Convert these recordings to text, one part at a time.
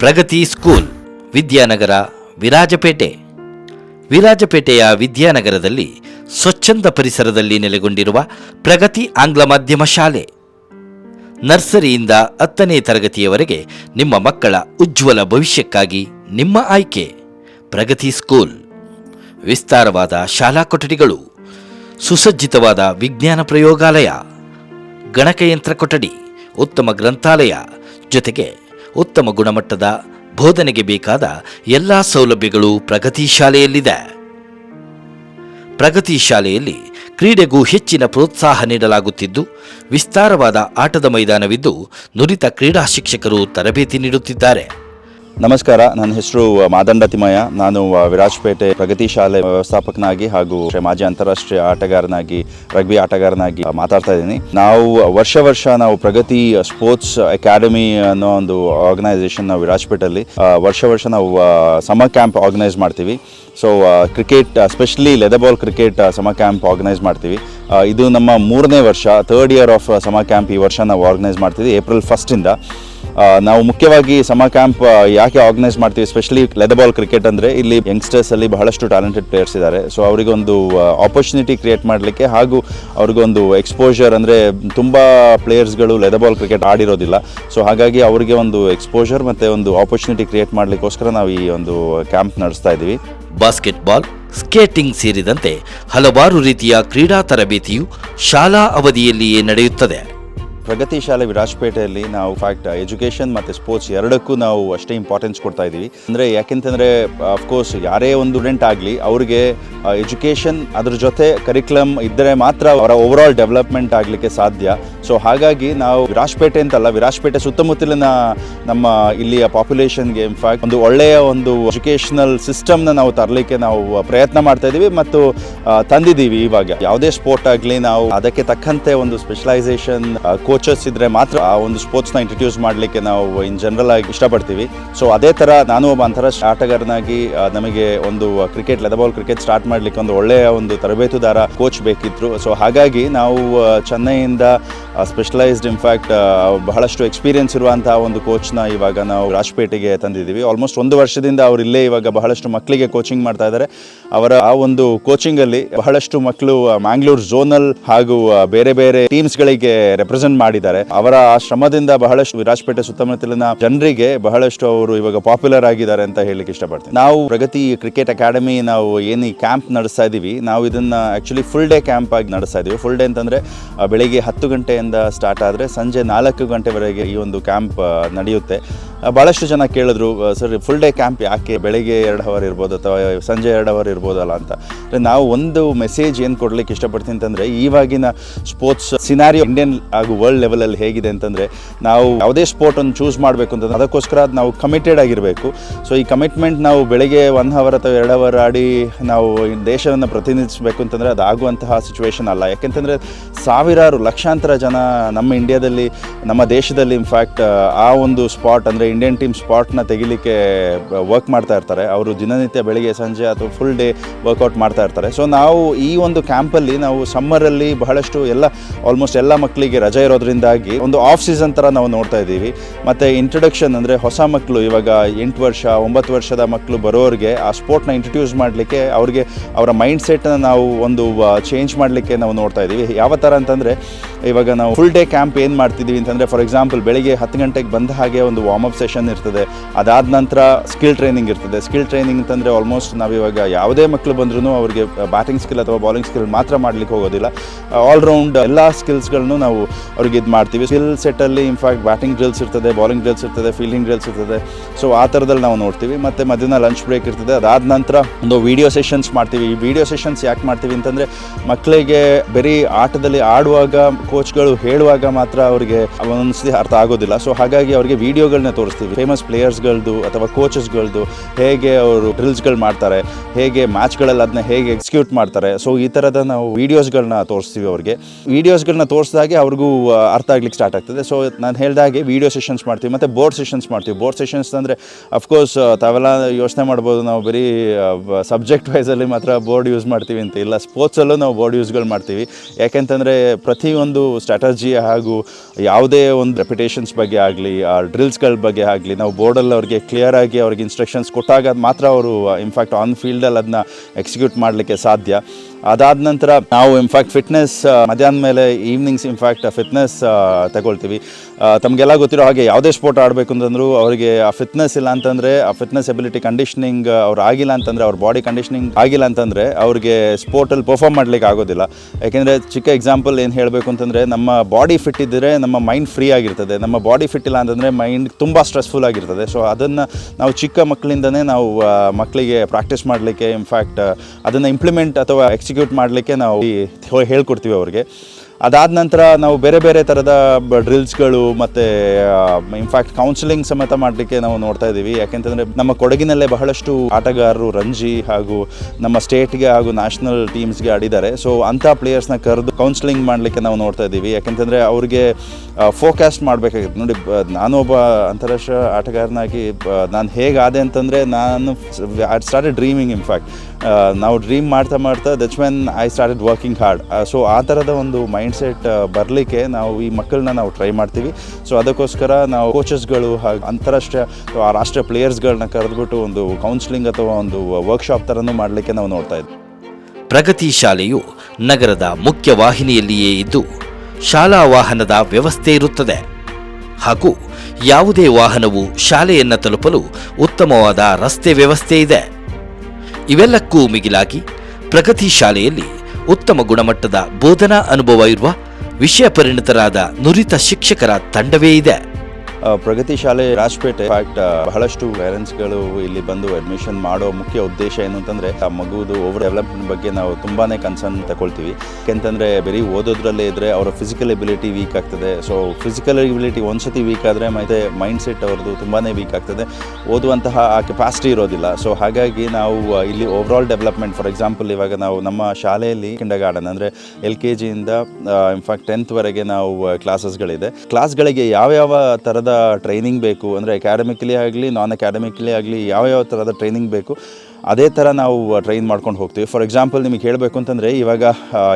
ಪ್ರಗತಿ school, Vidyanagar, Virajpet. ವಿರಾಜಪೇಟೆಯ ವಿದ್ಯಾನಗರದಲ್ಲಿ ಸ್ವಚ್ಛಂದ ಪರಿಸರದಲ್ಲಿ ನೆಲೆಗೊಂಡಿರುವ ಪ್ರಗತಿ ಆಂಗ್ಲ ಮಾಧ್ಯಮ ಶಾಲೆ. ನರ್ಸರಿಯಿಂದ ಹತ್ತನೇ ತರಗತಿಯವರೆಗೆ ನಿಮ್ಮ ಮಕ್ಕಳ ಉಜ್ವಲ ಭವಿಷ್ಯಕ್ಕಾಗಿ ನಿಮ್ಮ ಆಯ್ಕೆ, ಪ್ರಗತಿ ಸ್ಕೂಲ್. ವಿಸ್ತಾರವಾದ ಶಾಲಾ ಕೊಠಡಿಗಳು, ಸುಸಜ್ಜಿತವಾದ ವಿಜ್ಞಾನ ಪ್ರಯೋಗಾಲಯ, ಗಣಕಯಂತ್ರ ಕೊಠಡಿ, ಉತ್ತಮ ಗ್ರಂಥಾಲಯ ಜೊತೆಗೆ ಉತ್ತಮ ಗುಣಮಟ್ಟದ ಬೋಧನೆಗೆ ಬೇಕಾದ ಎಲ್ಲ ಸೌಲಭ್ಯಗಳು ಪ್ರಗತಿ ಶಾಲೆಯಲ್ಲಿದೆ. ಪ್ರಗತಿ ಶಾಲೆಯಲ್ಲಿ ಕ್ರೀಡೆಗೂ ಹೆಚ್ಚಿನ ಪ್ರೋತ್ಸಾಹ ನೀಡಲಾಗುತ್ತಿದ್ದು, ವಿಸ್ತಾರವಾದ ಆಟದ ಮೈದಾನವಿದ್ದು ನುರಿತ ಕ್ರೀಡಾ ಶಿಕ್ಷಕರು ತರಬೇತಿ ನೀಡುತ್ತಿದ್ದಾರೆ. ನಮಸ್ಕಾರ, ನನ್ನ ಹೆಸರು ಮಾದಂಡ ತಿಮ್ಮಯ್ಯ. ನಾನು ವಿರಾಜಪೇಟೆ ಪ್ರಗತಿ ಶಾಲೆ ವ್ಯವಸ್ಥಾಪಕನಾಗಿ ಹಾಗೂ ಮಾಜಿ ಅಂತಾರಾಷ್ಟ್ರೀಯ ಆಟಗಾರನಾಗಿ, ರಗ್ಬಿ ಆಟಗಾರನಾಗಿ ಮಾತಾಡ್ತಾ ಇದ್ದೀನಿ. ನಾವು ವರ್ಷ ವರ್ಷ ನಾವು ಪ್ರಗತಿ ಸ್ಪೋರ್ಟ್ಸ್ ಅಕಾಡೆಮಿ ಅನ್ನೋ ಒಂದು ಆರ್ಗನೈಸೇಷನ್ ನಾವು ವಿರಾಜಪೇಟೆಯಲ್ಲಿ ವರ್ಷ ವರ್ಷ ನಾವು ಸಮರ್ ಕ್ಯಾಂಪ್ ಆರ್ಗನೈಸ್ ಮಾಡ್ತೀವಿ. So cricket specially leather ball cricket summer camp organise ಮಾಡ್ತೀವಿ. ಇದು ನಮ್ಮ ಮೂರನೇ ವರ್ಷ third year of summer camp ಈ ವರ್ಷ ನಾವು ಆರ್ಗನೈಸ್ ಮಾಡ್ತೀವಿ ಏಪ್ರಿಲ್ ಫಸ್ಟಿಂದ ನಾವು ಮುಖ್ಯವಾಗಿ ಸಮ ಕ್ಯಾಂಪ್ ಯಾಕೆ ಆರ್ಗನೈಸ್ ಮಾಡ್ತೀವಿ ಸ್ಪೆಷಲಿ ಬಾಲ್ ಕ್ರಿಕೆಟ್ ಅಂದರೆ ಇಲ್ಲಿ ಯಂಗ್ಸ್ಟರ್ಸ್ ಅಲ್ಲಿ ಬಹಳಷ್ಟು ಟ್ಯಾಲೆಂಟೆಡ್ ಪ್ಲೇಯರ್ಸ್ ಇದ್ದಾರೆ. ಸೊ ಅವರಿಗೊಂದು ಆಪರ್ಚುನಿಟಿ ಕ್ರಿಯೇಟ್ ಮಾಡಲಿಕ್ಕೆ ಹಾಗೂ ಅವ್ರಿಗೊಂದು ಎಕ್ಸ್ಪೋಜರ್ ಅಂದರೆ ತುಂಬ ಪ್ಲೇಯರ್ಸ್ಗಳು ಬಾಲ್ ಕ್ರಿಕೆಟ್ ಆಡಿರೋದಿಲ್ಲ. ಸೊ ಹಾಗಾಗಿ ಅವರಿಗೆ ಒಂದು ಎಕ್ಸ್ಪೋಜರ್ ಮತ್ತು ಒಂದು ಆಪರ್ಚುನಿಟಿ ಕ್ರಿಯೇಟ್ ಮಾಡಲಿಕ್ಕೋಸ್ಕರ ನಾವು ಈ ಒಂದು ಕ್ಯಾಂಪ್ ನಡೆಸ್ತಾ ಇದ್ದೀವಿ. ಬಾಸ್ಕೆಟ್ಬಾಲ್ ಸ್ಕೇಟಿಂಗ್ ಸೇರಿದಂತೆ ಹಲವಾರು ರೀತಿಯ ಕ್ರೀಡಾ ತರಬೇತಿಯು ಶಾಲಾ ಅವಧಿಯಲ್ಲಿಯೇ ನಡೆಯುತ್ತದೆ. ಪ್ರಗತಿ ಶಾಲೆ ವಿರಾಜಪೇಟೆಯಲ್ಲಿ ನಾವು ಫ್ಯಾಕ್ಟ್ ಎಜುಕೇಷನ್ ಮತ್ತು ಸ್ಪೋರ್ಟ್ಸ್ ಎರಡಕ್ಕೂ ನಾವು ಅಷ್ಟೇ ಇಂಪಾರ್ಟೆನ್ಸ್ ಕೊಡ್ತಾ ಇದ್ದೀವಿ. ಅಂದರೆ ಯಾಕೆಂತಂದರೆ ಅಫ್ಕೋರ್ಸ್ ಯಾರೇ ಒಂದು ಸ್ಟೂಡೆಂಟ್ ಆಗಲಿ, ಅವರಿಗೆ ಎಜುಕೇಷನ್ ಅದ್ರ ಜೊತೆ ಕರಿಕ್ಯುಲಮ್ ಇದ್ದರೆ ಮಾತ್ರ ಅವರ ಓವರಾಲ್ ಡೆವಲಪ್ಮೆಂಟ್ ಆಗಲಿಕ್ಕೆ ಸಾಧ್ಯ. ಸೊ ಹಾಗಾಗಿ ನಾವು ವಿರಾಜಪೇಟೆ ಅಂತಲ್ಲ, ವಿರಾಜಪೇಟೆ ಸುತ್ತಮುತ್ತಲಿನ ನಮ್ಮ ಇಲ್ಲಿಯ ಪಾಪ್ಯುಲೇಷನ್ಗೆ ಇನ್ಫ್ಯಾಕ್ಟ್ ಒಂದು ಒಳ್ಳೆಯ ಒಂದು ಎಜುಕೇಷನಲ್ ಸಿಸ್ಟಮ್ನ ನಾವು ತರಲಿಕ್ಕೆ ನಾವು ಪ್ರಯತ್ನ ಮಾಡ್ತಾ ಇದ್ದೀವಿ ಮತ್ತು ತಂದಿದ್ದೀವಿ ಇವಾಗ. ಯಾವುದೇ ಸ್ಪೋರ್ಟ್ ಆಗಲಿ ನಾವು ಅದಕ್ಕೆ ತಕ್ಕಂತೆ ಒಂದು ಸ್ಪೆಷಲೈಸೇಷನ್ ಕೋಚಸ್ ಇದ್ರೆ ಮಾತ್ರ ಆ ಒಂದು ಸ್ಪೋರ್ಟ್ಸ್ನ ಇಂಟ್ರಡ್ಯೂಸ್ ಮಾಡಲಿಕ್ಕೆ ನಾವು ಇನ್ ಜನರಲ್ ಆಗಿ ಇಷ್ಟಪಡ್ತೀವಿ. ಸೊ ಅದೇ ಥರ ನಾನು ಒಬ್ಬ ಅಂತಾರಾಷ್ಟ್ರೀಯ ಆಟಗಾರನಾಗಿ ನಮಗೆ ಒಂದು cricket leather ball ball cricket start ಮಾಡಲಿಕ್ಕೆ ಒಂದು ಒಳ್ಳೆಯ ಒಂದು ತರಬೇತುದಾರ ಕೋಚ್ ಬೇಕಿದ್ರು. ಸೊ ಹಾಗಾಗಿ ನಾವು ಚೆನ್ನೈಯಿಂದ ಸ್ಪೆಷಲೈಸ್ಡ್ ಇನ್ಫ್ಯಾಕ್ಟ್ ಬಹಳಷ್ಟು ಎಕ್ಸ್ಪೀರಿಯನ್ಸ್ ಇರುವಂತಹ ಒಂದು ಕೋಚ್ನ ಇವಾಗ ನಾವು ರಾಜಪೇಟೆಗೆ ತಂದಿದ್ದೀವಿ. ಆಲ್ಮೋಸ್ಟ್ ಒಂದು ವರ್ಷದಿಂದ ಅವರು ಇಲ್ಲೇ ಇವಾಗ ಬಹಳಷ್ಟು ಮಕ್ಕಳಿಗೆ ಕೋಚಿಂಗ್ ಮಾಡ್ತಾ ಇದ್ದಾರೆ. ಅವರ ಆ ಒಂದು ಕೋಚಿಂಗ್ ಅಲ್ಲಿ ಬಹಳಷ್ಟು ಮಕ್ಕಳು ಮ್ಯಾಂಗ್ಳೂರ್ ಝೋನಲ್ ಹಾಗೂ ಬೇರೆ ಬೇರೆ ಟೀಮ್ಸ್ ಗಳಿಗೆ ರೆಪ್ರೆಸೆಂಟ್ ಮಾಡಿದ್ದಾರೆ. ಅವರ ಆ ಶ್ರಮದಿಂದ ಬಹಳಷ್ಟು ವಿರಾಜಪೇಟೆ ಸುತ್ತಮುತ್ತಲಿನ ಜನರಿಗೆ ಬಹಳಷ್ಟು ಅವರು ಇವಾಗ ಪಾಪ್ಯುಲರ್ ಆಗಿದ್ದಾರೆ ಅಂತ ಹೇಳಲಿಕ್ಕೆ ಇಷ್ಟಪಡ್ತೀನಿ. ನಾವು ಪ್ರಗತಿ ಕ್ರಿಕೆಟ್ ಅಕಾಡೆಮಿ ನಾವು ಏನು ಈ ಕ್ಯಾಂಪ್ ನಡೆಸ್ತಾ ಇದ್ದೀವಿ ನಾವು ಇದನ್ನ ಆಕ್ಚುಲಿ ಫುಲ್ ಡೇ ಕ್ಯಾಂಪ್ ಆಗಿ ನಡೆಸ್ತಾ ಇದೀವಿ. ಫುಲ್ ಡೇ ಅಂತಂದ್ರೆ ಬೆಳಿಗ್ಗೆ ಹತ್ತು ಗಂಟೆಯಿಂದ ಸ್ಟಾರ್ಟ್ ಆದರೆ ಸಂಜೆ ನಾಲ್ಕು ಗಂಟೆವರೆಗೆ ಈ ಒಂದು ಕ್ಯಾಂಪ್ ನಡೆಯುತ್ತೆ. ಭಾಳಷ್ಟು ಜನ ಕೇಳಿದ್ರು ಸರ್ ಫುಲ್ ಡೇ ಕ್ಯಾಂಪ್ ಯಾಕೆ? ಬೆಳಗ್ಗೆ ಎರಡು ಅವರ್ ಇರ್ಬೋದು ಅಥವಾ ಸಂಜೆ ಎರಡು ಅವರ್ ಇರ್ಬೋದಲ್ಲ ಅಂತ. ನಾವು ಒಂದು ಮೆಸೇಜ್ ಏನು ಕೊಡ್ಲಿಕ್ಕೆ ಇಷ್ಟಪಡ್ತೀನಿ ಅಂತಂದರೆ ಇವಾಗಿನ ಸ್ಪೋರ್ಟ್ಸ್ ಸಿನಾರಿಯೋ ಇಂಡಿಯನ್ ಹಾಗೂ ವರ್ಲ್ಡ್ ಲೆವೆಲಲ್ಲಿ ಹೇಗಿದೆ ಅಂತಂದರೆ, ನಾವು ಯಾವುದೇ ಸ್ಪೋರ್ಟನ್ನು ಚೂಸ್ ಮಾಡಬೇಕು ಅಂತಂದ್ರೆ ಅದಕ್ಕೋಸ್ಕರ ಅದು ನಾವು ಕಮಿಟೆಡ್ ಆಗಿರಬೇಕು. ಸೊ ಈ ಕಮಿಟ್ಮೆಂಟ್ ನಾವು ಬೆಳಗ್ಗೆ ಒನ್ ಅವರ್ ಅಥವಾ ಎರಡು ಅವರ್ ಆಡಿ ನಾವು ದೇಶವನ್ನು ಪ್ರತಿನಿಧಿಸಬೇಕು ಅಂತಂದರೆ ಅದು ಆಗುವಂತಹ ಸಿಚುವೇಶನ್ ಅಲ್ಲ. ಯಾಕೆಂತಂದರೆ ಸಾವಿರಾರು ಲಕ್ಷಾಂತರ ಜನ ನಮ್ಮ ಇಂಡಿಯಾದಲ್ಲಿ ನಮ್ಮ ದೇಶದಲ್ಲಿ ಇನ್ಫ್ಯಾಕ್ಟ್ ಆ ಒಂದು ಸ್ಪಾಟ್ ಅಂದರೆ ಇಂಡಿಯನ್ ಟೀಮ್ ಸ್ಪಾಟ್ನ ತೆಗಿಲಿಕ್ಕೆ ವರ್ಕ್ ಮಾಡ್ತಾ ಇರ್ತಾರೆ. ಅವರು ದಿನನಿತ್ಯ ಬೆಳಿಗ್ಗೆ ಸಂಜೆ ಅಥವಾ ಫುಲ್ ಡೇ ವರ್ಕೌಟ್ ಮಾಡ್ತಾ ಇರ್ತಾರೆ. ಸೊ ನಾವು ಈ ಒಂದು ಕ್ಯಾಂಪಲ್ಲಿ ನಾವು ಸಮ್ಮರಲ್ಲಿ ಬಹಳಷ್ಟು ಎಲ್ಲ ಆಲ್ಮೋಸ್ಟ್ ಎಲ್ಲ ಮಕ್ಕಳಿಗೆ ರಜೆ ಇರೋದ್ರಿಂದಾಗಿ ಒಂದು ಆಫ್ ಸೀಸನ್ ಥರ ನಾವು ನೋಡ್ತಾ ಇದ್ದೀವಿ. ಮತ್ತು ಇಂಟ್ರಡಕ್ಷನ್ ಅಂದರೆ ಹೊಸ ಮಕ್ಕಳು ಇವಾಗ ಎಂಟು ವರ್ಷ, ಒಂಬತ್ತು ವರ್ಷದ ಮಕ್ಕಳು ಬರೋರಿಗೆ ಆ ಸ್ಪೋರ್ಟ್ನ ಇಂಟ್ರಡ್ಯೂಸ್ ಮಾಡಲಿಕ್ಕೆ ಅವ್ರಿಗೆ ಅವರ ಮೈಂಡ್ ಸೆಟ್ನ ನಾವು ಒಂದು ಚೇಂಜ್ ಮಾಡಲಿಕ್ಕೆ ನಾವು ನೋಡ್ತಾ ಇದ್ದೀವಿ. ಯಾವ ಥರ ಅಂತಂದರೆ, ಇವಾಗ ನಾವು ಫುಲ್ ಡೇ ಕ್ಯಾಂಪ್ ಏನು ಮಾಡ್ತಿದ್ದೀವಿ ಅಂತಂದರೆ ಫಾರ್ ಎಕ್ಸಾಂಪಲ್ ಬೆಳಿಗ್ಗೆ ಹತ್ತು ಗಂಟೆಗೆ ಬಂದ ಹಾಗೆ ಒಂದು ವಾರ್ಮ್ ಅಪ್ ಸೆಷನ್ ಇರ್ತದೆ. ಅದಾದ ನಂತರ ಸ್ಕಿಲ್ ಟ್ರೈನಿಂಗ್ ಇರ್ತದೆ. ಸ್ಕಿಲ್ ಟ್ರೈನಿಂಗ್ ಅಂತಂದರೆ ಆಲ್ಮೋಸ್ಟ್ ನಾವಿವಾಗ ಯಾವುದೇ ಮಕ್ಕಳು ಬಂದ್ರೂ ಅವರಿಗೆ ಬ್ಯಾಟಿಂಗ್ ಸ್ಕಿಲ್ ಅಥವಾ ಬಾಲಿಂಗ್ ಸ್ಕಿಲ್ ಮಾತ್ರ ಮಾಡ್ಲಿಕ್ಕೆ ಹೋಗೋದಿಲ್ಲ. ಆಲ್ರೌಂಡ್ ಎಲ್ಲ ಸ್ಕಿಲ್ಸ್ಗಳನ್ನು ನಾವು ಅವ್ರಿಗೆ ಇದು ಮಾಡ್ತೀವಿ. ಸ್ಕಿಲ್ ಸೆಟ್ಟಲ್ಲಿ ಇನ್ಫ್ಯಾಕ್ಟ್ ಬ್ಯಾಟಿಂಗ್ ಡ್ರಿಲ್ಸ್ ಇರ್ತದೆ ಬೌಲಿಂಗ್ ಡ್ರಿಲ್ಸ್ ಇರ್ತದೆ ಫೀಲ್ಡಿಂಗ್ ಡ್ರಿಲ್ಸ್ ಇರ್ತದೆ. ಸೊ ಆ ಥರದಲ್ಲಿ ನಾವು ನೋಡ್ತೀವಿ. ಮತ್ತು ಮಧ್ಯಾಹ್ನ ಲಂಚ್ ಬ್ರೇಕ್ ಇರ್ತದೆ. ಅದಾದ ನಂತರ ಒಂದು ವಿಡಿಯೋ ಸೆಷನ್ಸ್ ಮಾಡ್ತೀವಿ. ಈ ವೀಡಿಯೋ ಸೆಷನ್ಸ್ ಯಾಕೆ ಮಾಡ್ತೀವಿ ಅಂತಂದರೆ ಮಕ್ಕಳಿಗೆ ಬರೀ ಆಟದಲ್ಲಿ ಆಡುವಾಗ ಕೋಚ್ಗಳು ಹೇಳುವಾಗ ಮಾತ್ರ ಅವರಿಗೆ ಒಂದೊಂದು ಅರ್ಥ ಆಗೋದಿಲ್ಲ. ಸೊ ಹಾಗಾಗಿ ಅವರಿಗೆ ವೀಡಿಯೋಗಳನ್ನ ತೋರಿಸ್ತೀವಿ. ಫೇಮಸ್ ಪ್ಲೇಯರ್ಸ್ಗಳದ್ದು ಅಥವಾ ಕೋಚಸ್ಗಳದ್ದು ಹೇಗೆ ಅವರು ಡ್ರಿಲ್ಸ್ಗಳು ಮಾಡ್ತಾರೆ, ಹೇಗೆ ಮ್ಯಾಚ್ಗಳಲ್ಲಿ ಅದನ್ನ ಹೇಗೆ ಎಕ್ಸಿಕ್ಯೂಟ್ ಮಾಡ್ತಾರೆ. ಸೊ ಈ ಥರದ ನಾವು ವೀಡಿಯೋಸ್ಗಳನ್ನ ತೋರಿಸ್ತೀವಿ ಅವ್ರಿಗೆ. ವೀಡಿಯೋಸ್ಗಳನ್ನ ತೋರಿಸಿದಾಗೆ ಅವ್ರಿಗೂ ಅರ್ಥ ಆಗ್ಲಿಕ್ಕೆ ಸ್ಟಾರ್ಟ್ ಆಗ್ತದೆ. ಸೊ ನಾನು ಹೇಳಿದಾಗೆ ವೀಡಿಯೋ ಸೆಷನ್ಸ್ ಮಾಡ್ತೀವಿ, ಮತ್ತು ಬೋರ್ಡ್ ಸೆಷನ್ಸ್ ಮಾಡ್ತೀವಿ. ಬೋರ್ಡ್ ಸೆಷನ್ಸ್ ಅಂದರೆ ಅಫ್ಕೋರ್ಸ್ ತಾವೆಲ್ಲ ಯೋಚನೆ ಮಾಡ್ಬೋದು, ನಾವು ಬರೀ ಸಬ್ಜೆಕ್ಟ್ ವೈಸಲ್ಲಿ ಮಾತ್ರ ಬೋರ್ಡ್ ಯೂಸ್ ಮಾಡ್ತೀವಿ ಅಂತ. ಇಲ್ಲ ಸ್ಪೋರ್ಟ್ಸಲ್ಲೂ ನಾವು ಬೋರ್ಡ್ ಯೂಸ್ಗಳು ಮಾಡ್ತೀವಿ. ಯಾಕೆಂತಂದರೆ, ಪ್ರತಿಯೊಂದು ಸ್ಟ್ರಾಟಜಿ ಹಾಗೂ ಯಾವುದೇ ಒಂದು ರೆಪ್ಯುಟೇಷನ್ಸ್ ಬಗ್ಗೆ ಆಗಲಿ, ಆ ಡ್ರಿಲ್ಸ್ಗಳ ಬಗ್ಗೆ ಬಗ್ಗೆ ಆಗಲಿ. ನಾವು ಬೋರ್ಡಲ್ಲಿ ಅವ್ರಿಗೆ ಕ್ಲಿಯರ್ ಆಗಿ ಅವ್ರಿಗೆ ಇನ್ಸ್ಟ್ರಕ್ಷನ್ಸ್ ಕೊಟ್ಟಾಗ ಮಾತ್ರ ಅವರು ಇನ್ಫ್ಯಾಕ್ಟ್ ಆನ್ ಫೀಲ್ಡಲ್ಲಿ ಅದನ್ನ ಎಕ್ಸಿಕ್ಯೂಟ್ ಮಾಡಲಿಕ್ಕೆ ಸಾಧ್ಯ. ಅದಾದ ನಂತರ ನಾವು ಇನ್ಫ್ಯಾಕ್ಟ್ ಫಿಟ್ನೆಸ್ ಮಧ್ಯಾಹ್ನ ಮೇಲೆ ಈವ್ನಿಂಗ್ಸ್ ಇನ್ಫ್ಯಾಕ್ಟ್ ಫಿಟ್ನೆಸ್ ತಗೊಳ್ತೀವಿ. ತಮಗೆಲ್ಲ ಗೊತ್ತಿರೋ ಹಾಗೆ ಯಾವುದೇ ಸ್ಪೋರ್ಟ್ ಆಡಬೇಕು ಅಂತಂದ್ರು ಅವರಿಗೆ ಆ ಫಿಟ್ನೆಸ್ ಇಲ್ಲ ಅಂತಂದರೆ, ಆ ಫಿಟ್ನೆಸ್ ಎಬಿಲಿಟಿ ಕಂಡೀಷನಿಂಗ್ ಅವ್ರು ಆಗಿಲ್ಲ ಅಂತಂದರೆ, ಅವ್ರ ಬಾಡಿ ಕಂಡೀಷನಿಂಗ್ ಆಗಿಲ್ಲ ಅಂತಂದರೆ ಅವ್ರಿಗೆ ಸ್ಪೋರ್ಟಲ್ಲಿ ಪರ್ಫಾರ್ಮ್ ಮಾಡಲಿಕ್ಕೆ ಆಗೋದಿಲ್ಲ. ಯಾಕೆಂದರೆ ಚಿಕ್ಕ ಎಕ್ಸಾಂಪಲ್ ಏನು ಹೇಳಬೇಕು ಅಂತಂದರೆ, ನಮ್ಮ ಬಾಡಿ ಫಿಟ್ ಇದ್ದರೆ ನಮ್ಮ ಮೈಂಡ್ ಫ್ರೀ ಆಗಿರ್ತದೆ. ನಮ್ಮ ಬಾಡಿ ಫಿಟ್ ಇಲ್ಲ ಅಂತಂದರೆ ಮೈಂಡ್ ತುಂಬ ಸ್ಟ್ರೆಸ್ಫುಲ್ ಆಗಿರ್ತದೆ. ಸೊ ಅದನ್ನು ನಾವು ಚಿಕ್ಕ ಮಕ್ಕಳಿಂದನೇ ನಾವು ಮಕ್ಕಳಿಗೆ ಪ್ರಾಕ್ಟೀಸ್ ಮಾಡಲಿಕ್ಕೆ ಇನ್ಫ್ಯಾಕ್ಟ್ ಅದನ್ನು ಇಂಪ್ಲಿಮೆಂಟ್ ಅಥವಾ ಎಕ್ಸಿಕ್ಯೂಟ್ ಮಾಡಲಿಕ್ಕೆ ನಾವು ಹೇಳ್ಕೊಡ್ತೀವಿ ಅವ್ರಿಗೆ. ಅದಾದ ನಂತರ ನಾವು ಬೇರೆ ಬೇರೆ ಥರದ ಡ್ರಿಲ್ಸ್ಗಳು ಮತ್ತು ಇನ್ಫ್ಯಾಕ್ಟ್ ಕೌನ್ಸಿಲಿಂಗ್ ಸಮೇತ ಮಾಡಲಿಕ್ಕೆ ನಾವು ನೋಡ್ತಾ ಇದ್ದೀವಿ. ಯಾಕೆಂತಂದರೆ ನಮ್ಮ ಕೊಡಗಿನಲ್ಲೇ ಬಹಳಷ್ಟು ಆಟಗಾರರು ರಂಜಿ ಹಾಗೂ ನಮ್ಮ ಸ್ಟೇಟ್ಗೆ ಹಾಗೂ ನ್ಯಾಷನಲ್ ಟೀಮ್ಸ್ಗೆ ಆಡಿದ್ದಾರೆ. ಸೊ ಅಂಥ ಪ್ಲೇಯರ್ಸ್ನ ಕರೆದು ಕೌನ್ಸಿಲಿಂಗ್ ಮಾಡಲಿಕ್ಕೆ ನಾವು ನೋಡ್ತಾ ಇದ್ದೀವಿ. ಯಾಕೆಂತಂದರೆ ಅವ್ರಿಗೆ ಫೋಕಾಸ್ಟ್ ಮಾಡಬೇಕಾಗಿತ್ತು. ನೋಡಿ ನಾನೊಬ್ಬ ಅಂತಾರಾಷ್ಟ್ರೀಯ ಆಟಗಾರನಾಗಿ ನಾನು ಹೇಗಾದೆ ಅಂತಂದರೆ ನಾನು I started dreaming in fact ನಾವು ಡ್ರೀಮ್ ಮಾಡ್ತಾ ಮಾಡ್ತಾ that's when I started working hard so ಆ ಥರದ ಒಂದು ಮೈಂಡ್ ಸೆಟ್ ಬರಲಿಕ್ಕೆ ನಾವು ಈ ಮಕ್ಕಳನ್ನ ನಾವು ಟ್ರೈ ಮಾಡ್ತೀವಿ. ಸೊ ಅದಕ್ಕೋಸ್ಕರ ನಾವು ಕೋಚಸ್ಗಳು ಹಾಗೂ ಅಂತಾರಾಷ್ಟ್ರೀಯ ರಾಷ್ಟ್ರೀಯ ಪ್ಲೇಯರ್ಸ್ಗಳನ್ನ ಕರೆದ್ಬಿಟ್ಟು ಒಂದು ಕೌನ್ಸಿಲಿಂಗ್ ಅಥವಾ ಒಂದು ವರ್ಕ್ಶಾಪ್ ಥರನೂ ಮಾಡಲಿಕ್ಕೆ ನಾವು ನೋಡ್ತಾ ಇದ್ವಿ. ಪ್ರಗತಿ ಶಾಲೆಯು ನಗರದ ಮುಖ್ಯ ವಾಹಿನಿಯಲ್ಲಿಯೇ ಇದ್ದು, ಶಾಲಾ ವಾಹನದ ವ್ಯವಸ್ಥೆ ಇರುತ್ತದೆ. ಹಾಗೂ ಯಾವುದೇ ವಾಹನವು ಶಾಲೆಯನ್ನು ತಲುಪಲು ಉತ್ತಮವಾದ ರಸ್ತೆ ವ್ಯವಸ್ಥೆ ಇದೆ. ಇವೆಲ್ಲಕ್ಕೂ ಮಿಗಿಲಾಗಿ ಪ್ರಗತಿ ಶಾಲೆಯಲ್ಲಿ ಉತ್ತಮ ಗುಣಮಟ್ಟದ ಬೋಧನಾ ಅನುಭವ ಇರುವ ವಿಷಯ ಪರಿಣಿತರಾದ ನುರಿತ ಶಿಕ್ಷಕರ ತಂಡವೇ ಇದೆ. ಪ್ರಗತಿ ಶಾಲೆ ರಾಜಪೇಟೆ. ಫ್ಯಾಕ್ಟ್ ಬಹಳಷ್ಟು ಪೇರೆಂಟ್ಸ್ಗಳು ಇಲ್ಲಿ ಬಂದು ಅಡ್ಮಿಷನ್ ಮಾಡೋ ಮುಖ್ಯ ಉದ್ದೇಶ ಏನು ಅಂತಂದರೆ, ಆ ಮಗುದು ಓವರ್ ಡೆವಲಪ್ಮೆಂಟ್ ಬಗ್ಗೆ ನಾವು ತುಂಬಾ ಕನ್ಸರ್ನ್ ತಗೊಳ್ತೀವಿ. ಯಾಕೆಂತಂದರೆ, ಬರೀ ಓದೋದ್ರಲ್ಲೇ ಇದ್ದರೆ ಅವರ ಫಿಸಿಕಲ್ ಎಬಿಲಿಟಿ ವೀಕ್ ಆಗ್ತದೆ. ಸೊ ಫಿಸಿಕಲ್ ಎಬಿಲಿಟಿ ಒಂದ್ಸತಿ ವೀಕ್ ಆದರೆ ಮತ್ತು ಮೈಂಡ್ ಸೆಟ್ ಅವ್ರದ್ದು ತುಂಬಾ ವೀಕ್ ಆಗ್ತದೆ. ಓದುವಂತಹ ಆ ಕೆಪಾಸಿಟಿ ಇರೋದಿಲ್ಲ. ಸೊ ಹಾಗಾಗಿ ನಾವು ಇಲ್ಲಿ overall development for example ಇವಾಗ ನಾವು ನಮ್ಮ ಶಾಲೆಯಲ್ಲಿ ಕಿಂಡರ್ ಗಾರ್ಡನ್ ಅಂದರೆ ಎಲ್ ಕೆ ಜಿಯಿಂದ ಇನ್ಫ್ಯಾಕ್ಟ್ ಟೆಂತ್ವರೆಗೆ ನಾವು ಕ್ಲಾಸಸ್ಗಳಿದೆ ಕ್ಲಾಸ್ಗಳಿಗೆ ಯಾವ್ಯಾವ ಥರದ ಟ್ರೈನಿಂಗ್ ಬೇಕು ಅಂದರೆ ಅಕಾಡೆಮಿಕಲಿ ಆಗಲಿ ನಾನ್ ಅಕಾಡೆಮಿಕಲಿ ಆಗಲಿ ಯಾವ ಯಾವ ಥರದ ಟ್ರೈನಿಂಗ್ ಬೇಕು ಅದೇ ಥರ ನಾವು ಟ್ರೈನ್ ಮಾಡ್ಕೊಂಡು ಹೋಗ್ತೀವಿ. ಫಾರ್ ಎಕ್ಸಾಂಪಲ್ ನಿಮಗೆ ಹೇಳಬೇಕು ಅಂತಂದರೆ, ಇವಾಗ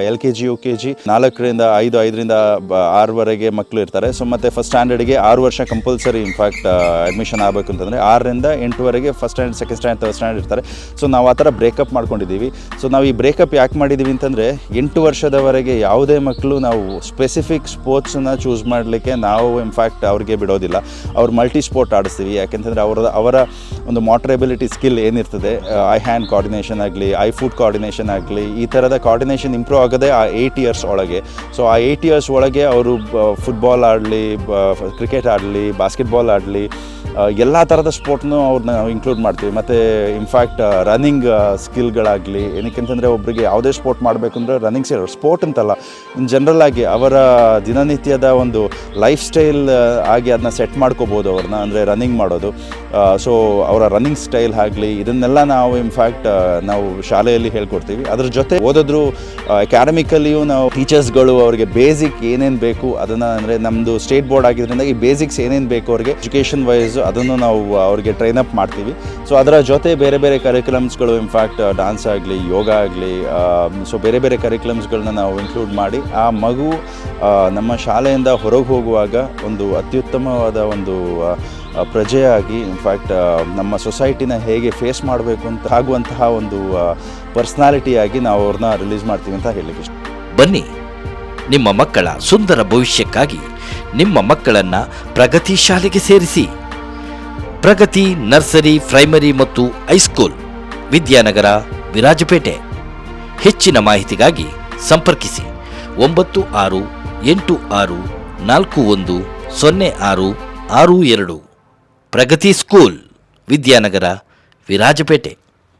L K G U K G ನಾಲ್ಕರಿಂದ ಐದು, ಐದರಿಂದ ಆರವರೆಗೆ ಮಕ್ಕಳು ಇರ್ತಾರೆ. ಸೊ ಮತ್ತು ಫಸ್ಟ್ ಸ್ಟ್ಯಾಂಡರ್ಡ್ಗೆ ಆರು ವರ್ಷ ಕಂಪಲ್ಸರಿ ಇನ್ಫ್ಯಾಕ್ಟ್ ಅಡ್ಮಿಷನ್ ಆಗಬೇಕು ಅಂತಂದರೆ, ಆರರಿಂದ ಎಂಟುವರೆಗೆ first standard second standard third standard ಇರ್ತಾರೆ. ಸೊ ನಾವು ಆ ಥರ ಬ್ರೇಕಪ್ ಮಾಡ್ಕೊಂಡಿದ್ದೀವಿ. ಸೊ ನಾವು ಈ ಬ್ರೇಕಪ್ ಯಾಕೆ ಮಾಡಿದ್ದೀವಿ ಅಂತಂದರೆ, ಎಂಟು ವರ್ಷದವರೆಗೆ ಯಾವುದೇ ಮಕ್ಕಳು ನಾವು ಸ್ಪೆಸಿಫಿಕ್ ಸ್ಪೋರ್ಟ್ಸನ್ನು ಚೂಸ್ ಮಾಡಲಿಕ್ಕೆ ನಾವು ಇನ್ಫ್ಯಾಕ್ಟ್ ಅವ್ರಿಗೆ ಬಿಡೋದಿಲ್ಲ. ಅವ್ರು ಮಲ್ಟಿ ಸ್ಪೋರ್ಟ್ ಆಡಿಸ್ತೀವಿ. ಯಾಕೆಂತಂದರೆ, ಅವರ ಅವರ ಒಂದು ಮೋಟ್ರೆಬಿಲಿಟಿ ಸ್ಕಿಲ್ ಏನಿರ್ತದೆ ಐ ಹ್ಯಾಂಡ್ ಕೋರ್ಡಿನೇಷನ್ ಆಗಲಿ ಐ ಫುಡ್ ಕೋರ್ಡಿನೇಷನ್ ಆಗಲಿ, ಈ ಥರದ ಕೋರ್ಡಿನೇಷನ್ ಇಂಪ್ರೂವ್ ಆಗೋದೇ ಆ ಏಯ್ಟ್ ಇಯರ್ಸ್ ಒಳಗೆ. ಸೊ ಆ ಏಯ್ಟ್ ಇಯರ್ಸ್ ಒಳಗೆ ಅವರು ಫುಟ್ಬಾಲ್ ಆಡಲಿ ಕ್ರಿಕೆಟ್ ಆಡಲಿ ಬಾಸ್ಕೆಟ್ಬಾಲ್ ಆಡಲಿ ಎಲ್ಲ ಥರದ ಸ್ಪೋರ್ಟ್ನು ಅವ್ರನ್ನ ಇನ್ಕ್ಲೂಡ್ ಮಾಡ್ತೀವಿ. ಮತ್ತು ಇನ್ಫ್ಯಾಕ್ಟ್ ರನ್ನಿಂಗ್ ಸ್ಕಿಲ್ಗಳಾಗಲಿ ಏನಕ್ಕೆಂತಂದರೆ ಒಬ್ಬರಿಗೆ ಯಾವುದೇ ಸ್ಪೋರ್ಟ್ ಮಾಡಬೇಕು ಅಂದರೆ ರನ್ನಿಂಗ್ ಸೇರ್ ಸ್ಪೋರ್ಟ್ ಅಂತಲ್ಲ ಇನ್ ಅವರ ದಿನನಿತ್ಯದ ಒಂದು ಲೈಫ್ ಸ್ಟೈಲ್ ಆಗಿ ಅದನ್ನ ಸೆಟ್ ಮಾಡ್ಕೋಬೋದು ಅವ್ರನ್ನ ಅಂದರೆ ರನ್ನಿಂಗ್ ಮಾಡೋದು. ಸೊ ಅವರ ರನ್ನಿಂಗ್ ಸ್ಟೈಲ್ ಆಗಲಿ, ಇದನ್ನೆಲ್ಲ ನಾವು ಇನ್ಫ್ಯಾಕ್ಟ್ ನಾವು ಶಾಲೆಯಲ್ಲಿ ಹೇಳ್ಕೊಡ್ತೀವಿ. ಅದ್ರ ಜೊತೆ ಓದಿದ್ರು ಅಕಾಡೆಮಿಕಲ್ಲಿಯೂ ನಾವು ಟೀಚರ್ಸ್ಗಳು ಅವರಿಗೆ ಬೇಸಿಕ್ ಏನೇನು ಬೇಕು, ಅದನ್ನು ಅಂದರೆ ನಮ್ಮದು ಸ್ಟೇಟ್ ಬೋರ್ಡ್ ಆಗಿದ್ದರಿಂದ ಈ ಬೇಸಿಕ್ಸ್ ಏನೇನು ಬೇಕು ಅವ್ರಿಗೆ ಎಜುಕೇಷನ್ ವೈಸ್ ಅದನ್ನು ನಾವು ಅವ್ರಿಗೆ ಟ್ರೈನ್ ಅಪ್ ಮಾಡ್ತೀವಿ. ಸೊ ಅದರ ಜೊತೆ ಬೇರೆ ಬೇರೆ ಕರಿಕ್ಯುಲಮ್ಸ್ಗಳು ಇನ್ಫ್ಯಾಕ್ಟ್ ಡಾನ್ಸ್ ಆಗಲಿ, ಯೋಗ ಆಗಲಿ ಸೊ ಬೇರೆ ಬೇರೆ ಕರಿಕ್ಯುಲಮ್ಸ್ಗಳನ್ನ ನಾವು ಇನ್ಕ್ಲೂಡ್ ಮಾಡಿ, ಆ ಮಗು ನಮ್ಮ ಶಾಲೆಯಿಂದ ಹೊರಗೆ ಹೋಗುವಾಗ ಒಂದು ಅತ್ಯುತ್ತಮವಾದ ಒಂದು ಪ್ರಜೆಯಾಗಿ ಇನ್ಫ್ಯಾಕ್ಟ್ ನಮ್ಮ ಸೊಸೈಟಿನ ಹೇಗೆ ಫೇಸ್ ಮಾಡಬೇಕು ಅಂತ, ಆಗುವಂತಹ ಒಂದು ಪರ್ಸ್ನಾಲಿಟಿಯಾಗಿ ನಾವು ಅವ್ರನ್ನ ರಿಲೀಸ್ ಮಾಡ್ತೀವಿ ಅಂತ ಹೇಳಲಿಕ್ಕೆ ಇಷ್ಟ. ಬನ್ನಿ, ನಿಮ್ಮ ಮಕ್ಕಳ ಸುಂದರ ಭವಿಷ್ಯಕ್ಕಾಗಿ, ನಿಮ್ಮ ಮಕ್ಕಳನ್ನು ಪ್ರಗತಿ ಶಾಲೆಗೆ ಸೇರಿಸಿ. ಪ್ರಗತಿ, ನರ್ಸರಿ, ಪ್ರೈಮರಿ ಮತ್ತು ಹೈಸ್ಕೂಲ್ ವಿದ್ಯಾನಗರ, ವಿರಾಜಪೇಟೆ. ಹೆಚ್ಚಿನ ಮಾಹಿತಿಗಾಗಿ ಸಂಪರ್ಕಿಸಿ ಒಂಬತ್ತು ಆರು ಎಂಟು ಆರು ನಾಲ್ಕು ಒಂದು ಸೊನ್ನೆ ಆರು ಆರು ಎರಡು. ಪ್ರಗತಿ ಸ್ಕೂಲ್, ವಿದ್ಯಾನಗರ, ವಿರಾಜಪೇಟೆ.